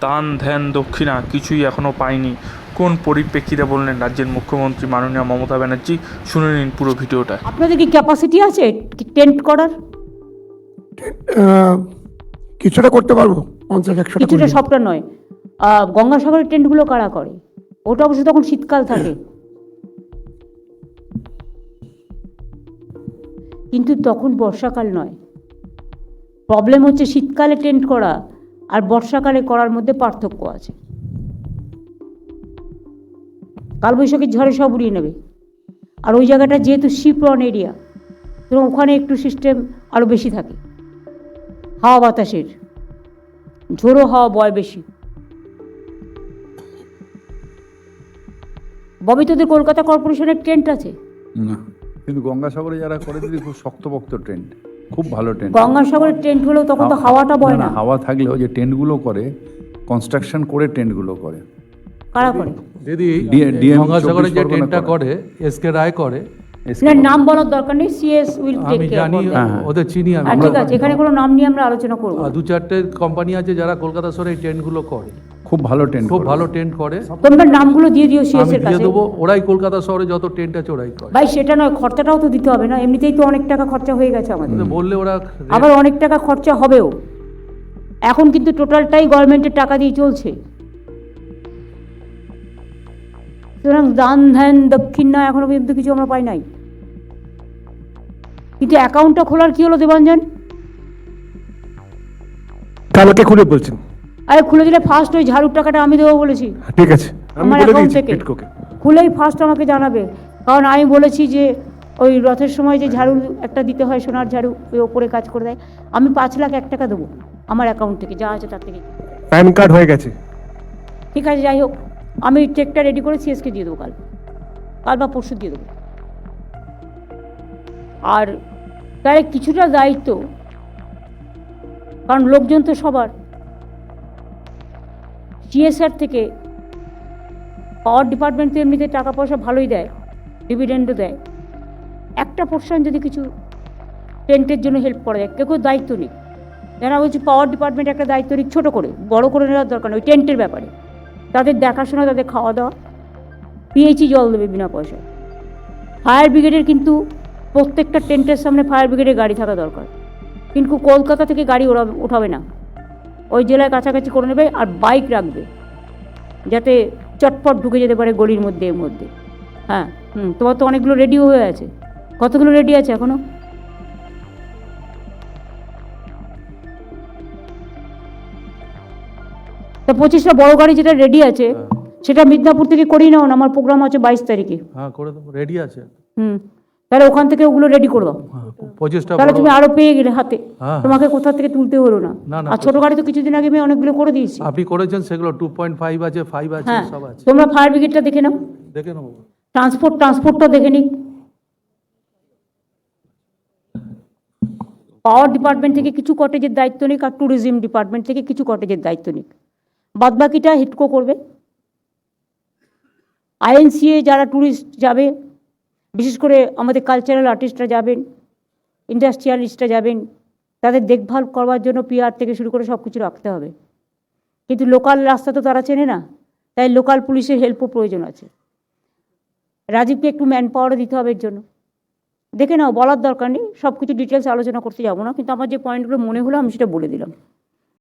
দান ধ্যান দক্ষিণা কিছুই এখনও পায়নি কোন পরিপ্রেক্ষিতে বললেন রাজ্যের মুখ্যমন্ত্রী মাননীয় মমতা ব্যানার্জি? শুনে নিন পুরো ভিডিওটা। আপনাদের কি ক্যাপাসিটি আছে টেন্ট করার? কিছুটা করতে পারব। পঞ্চাশ একশোটা কিছুটা সবটা নয়। গঙ্গাসাগরের টেন্টগুলো কারা করে? ওটা অবশ্য তখন শীতকাল থাকে। কিন্তু তখন বর্ষাকাল নয়। প্রবলেম হচ্ছে শীতকালে টেন্ট করা। আর বর্ষাকালে করার মধ্যে পার্থক্য আছে। কালবৈশাখীর ঝড়ে সব উড়িয়ে নেবে। আর ওই জায়গাটা যেহেতু শিপ্রন এরিয়া তো ওখানে একটু সিস্টেম আরও বেশি থাকে। হাওয়া বাতাসের। ঝোড়ো হাওয়া বয় বেশি। ববি, তোদের কলকাতা কর্পোরেশনের টেন্ট আছে? না, কিন্তু গঙ্গাসাগরে যারা করে দিদি, খুব শক্তপোক্ত ট্রেন্ড খুব ভালো ট্রেন্ড গঙ্গাসাগরের টেন্ট হলেও তখন তো হাওয়াটা বয় না হাওয়া থাকলেও যে টেন্টগুলো করে কনস্ট্রাকশন করে টেন্টগুলো করে। কারা করে? দিদি ডিএম গঙ্গাসাগরে যে 24 ট্রেনটা করে। এস কে রায় করে না নাম বলার দরকার নেই সিএস উইল টেক আমি জানি ওদের চিনি আমি। হ্যাঁ ঠিক আছে এখানে কোনো নাম নিয়ে আমরা আলোচনা করব দু চারটে কোম্পানি আছে যারা কলকাতা শহরে এই ট্রেনগুলো করে। খুব ভালো ট্রেন্ড খুব ভালো ট্রেন করে। তোমরা নামগুলো দিয়ে দিও সিএস এর কাছে। দেবো ওরাই কলকাতা শহরে যত ট্রেনটা আছে ওরাই করে। ভাই সেটা নয় খরচাটাও তো দিতে হবে না এমনিতেই তো অনেক টাকা খরচা হয়ে গেছে আমাদের। বললে ওরা আবার অনেক টাকা খরচা হবেও। এখন কিন্তু টোটালটাই গভর্নমেন্টের টাকা দিয়ে চলছে। সুতরাং দান ধ্যান দক্ষিণ না এখনও পর্যন্ত কিছু আমরা পাই নাই। কিন্তু অ্যাকাউন্টটা খোলার কি হলো দেবাঞ্জন? তা আমাকে খুলে বলছেন? আরে খুলে দিলে ফার্স্ট ওই ঝাড়ুর টাকাটা আমি দেবো বলেছি। ঠিক আছে আমি আমার বলে অ্যাকাউন্ট দিয়েছি থেকে। খুলেই ফার্স্ট আমাকে জানাবে। কারণ আমি বলেছি যে ওই রথের সময় যে ঝাড়ু একটা দিতে হয় সোনার ঝাড়ু ওই ওপরে কাজ করে দেয়। আমি পাঁচ লাখ এক টাকা দেবো আমার অ্যাকাউন্ট থেকে যা আছে তার থেকে। প্যান কার্ড হয়ে গেছে। ঠিক আছে যাই হোক। আমি চেকটা রেডি করে সিএসকে দিয়ে দেবো কাল। কাল বা পরশু দিয়ে দেবো। আর তার কিছুটা দায়িত্ব কারণ লোকজন তো সবার। সিএসআর থেকে পাওয়ার ডিপার্টমেন্ট তো এমনিতে টাকা পয়সা ভালোই দেয় ডিভিডেন্ডও দেয়। একটা পোর্শন যদি কিছু টেন্টের জন্য হেল্প করা যায়, কেউ কেউ দায়িত্ব নেই। যারা বলছি পাওয়ার ডিপার্টমেন্ট একটা দায়িত্ব নিক ছোটো করে, বড় করে নেওয়ার দরকার নেই, ওই টেন্টের ব্যাপারে। তাদের দেখাশোনা, তাদের খাওয়া দাওয়া পিএইচই জল দেবে বিনা পয়সায়। ফায়ার ব্রিগেডের কিন্তু প্রত্যেকটা টেন্টের সামনে ফায়ার ব্রিগেডের গাড়ি থাকা দরকার। কিন্তু কলকাতা থেকে গাড়ি ওরা ওঠাবে না। ওই জেলায় কাছাকাছি করে নেবে আর বাইক রাখবে। যাতে চটপট ঢুকে যেতে পারে গলির মধ্যে এর মধ্যে। হ্যাঁ হুম তোমার তো অনেকগুলো রেডিও হয়ে আছে। কতগুলো রেডি আছে এখনও? তা পঁচিশটা বড় গাড়ি যেটা রেডি আছে সেটা মিদনাপুর থেকে করিয়ে নাও না আমার প্রোগ্রাম আছে বাইশ তারিখে। হ্যাঁ করে দেবো রেডি আছে। হুম তাহলে ওখান থেকে ওগুলো রেডি করে দাও। হ্যাঁ পঁচিশটা তাহলে তুমি আরও পেয়ে গেলে হাতে। হ্যাঁ। তোমাকে কোথা থেকে তুলতে হলো না। আর ছোট গাড়ি তো কিছুদিন আগে আমি অনেকগুলো করে দিয়েছি। আপনি করেছেন সেগুলো টু পয়েন্ট ফাইভ আছে ফাইভ আছে হ্যাঁ। সব আছে। তোমরা ফায়ার ব্রিগেডটা দেখে নাও। দেখে নেব ট্রান্সপোর্ট ট্রান্সপোর্টটা দেখে নিক। পাওয়ার ডিপার্টমেন্ট থেকে কিছু কটেজের দায়িত্ব নিক আর ট্যুরিজম ডিপার্টমেন্ট থেকে কিছু কটেজের দায়িত্ব নিক। বাদবাকিটা হিটকো করবে। আইএনসিএ যারা ট্যুরিস্ট যাবে বিশেষ করে আমাদের কালচারাল আর্টিস্টরা যাবেন ইন্ডাস্ট্রিয়ালিস্টরা যাবেন, তাদের দেখভাল করবার জন্য পিআর থেকে শুরু করে সব কিছু রাখতে হবে। কিন্তু লোকাল রাস্তা তো তারা চেনে না, তাই লোকাল পুলিশের হেল্পও প্রয়োজন আছে। রাজীবকে একটু ম্যান পাওয়ারও দিতে হবে এর জন্য। দেখে নাও, বলার দরকার নেই সব কিছু ডিটেলস আলোচনা করতে যাব না, কিন্তু আমার যে পয়েন্টগুলো মনে হলো আমি সেটা বলে দিলাম।